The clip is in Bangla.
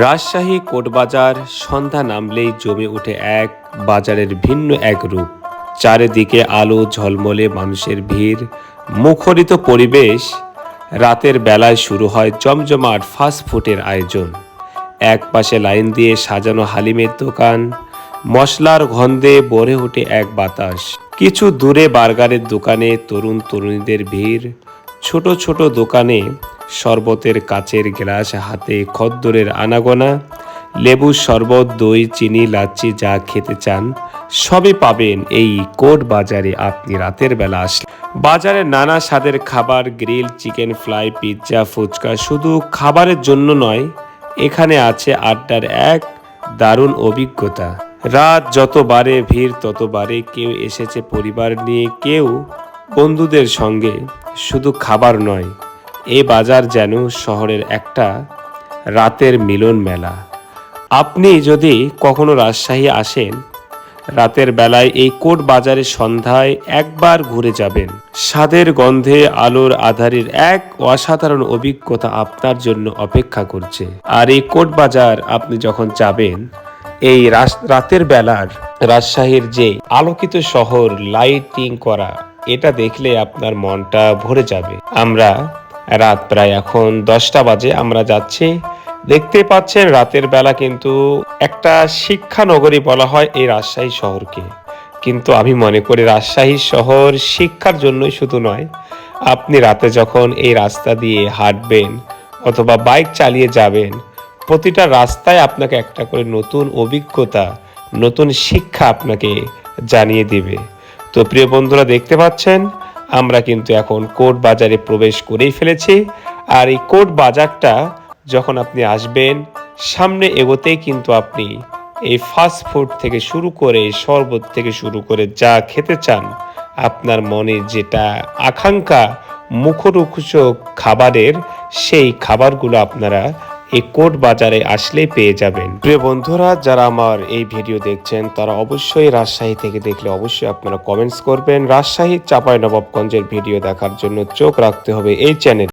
রাজশাহী কোটবাজার সন্ধ্যা নামলেই জমে ওঠে এক বাজারের ভিন্ন এক রূপ। চারিদিকে আলো ঝলমলে মানুষের ভিড়, মুখরিত পরিবেশ। রাতের বেলায় শুরু হয় জমজমাট ফাস্টফুডের আয়োজন। এক পাশে লাইন দিয়ে সাজানো হালিমের দোকান। মশলার গন্ধে ভরে ওঠে এক বাতাস। কিছু দূরে বার্গারের দোকানে তরুণ তরুণীদের ভিড়। ছোট ছোট দোকানে শরবতের কাচের গ্লাস, হাতে খদ্দরের আনাগোনা, লেবু শরবত, দই, চিনি, লাচ্ছি যা খেতে চান, সবই পাবেন এই কোট বাজারে। আপনি রাতের বেলা আসলে বাজারে নানা স্বাদের খাবার, grill, chicken fry, pizza, phuchka শুধু খাবারের জন্য নয়, এখানে আছে আড্ডার এক দারুণ অভিজ্ঞতা। রাত যত বাড়ে, ভিড় তত বাড়ে, কেউ এসেছে পরিবার নিয়ে, কেউ বন্ধুদের সঙ্গে। শুধু খাবার নয় এই বাজার যেন শহরের একটা রাতের মিলন মেলা। আপনি যদি কখনো রাজশাহী আসেন, রাতের বেলায় এই কোট বাজারের সন্ধ্যায় একবার ঘুরে যাবেন। স্বাদের গন্ধে আলোর আধারের এক অসাধারণ অভিজ্ঞতা আপনার জন্য অপেক্ষা করছে। আর এই কোট বাজার আপনি যখন যাবেন, এই রাতের বেলার রাজশাহীর যে আলোকিত শহর লাইটিং করা, এটা দেখলে আপনার মনটা ভরে যাবে। আমরা রাত প্রায় এখন দশটা বাজে, আমরা যাচ্ছি। দেখতে পাচ্ছেন রাতের বেলা কিন্তু একটা শিক্ষা নগরী বলা হয় এই রাজশাহী শহরকে। কিন্তু আমি মনে করি রাজশাহী শহর শিক্ষার জন্যই শুধু নয়, আপনি রাতে যখন এই রাস্তা দিয়ে হাঁটবেন অথবা বাইক চালিয়ে যাবেন, প্রতিটা রাস্তায় আপনাকে একটা করে নতুন অভিজ্ঞতা, নতুন শিক্ষা আপনাকে জানিয়ে দিবে। তো প্রিয় বন্ধুরা, দেখতে পাচ্ছেন আমরা কিন্তু এখন কোর্ট বাজারে প্রবেশ করেই ফেলেছি। আর এই কোর্ট বাজারটা যখন আপনি আসবেন, সামনে এগোতেই কিন্তু আপনি এই ফাস্ট ফুড থেকে শুরু করে শরবত থেকে শুরু করে যা খেতে চান, আপনার মনে যেটা আকাঙ্ক্ষা মুখরোচক খাবারের, সেই খাবারগুলো আপনারা এই কোট বাজারে আসলেই পেয়ে যাবেন। প্রিয় বন্ধুরা, যারা আমার এই ভিডিও দেখছেন, তারা অবশ্যই রাজশাহী থেকে দেখলে অবশ্যই আপনারা কমেন্টস করবেন। রাজশাহী চাপাই নবাবগঞ্জের ভিডিও দেখার জন্য চোখ রাখতে হবে এই চ্যানেল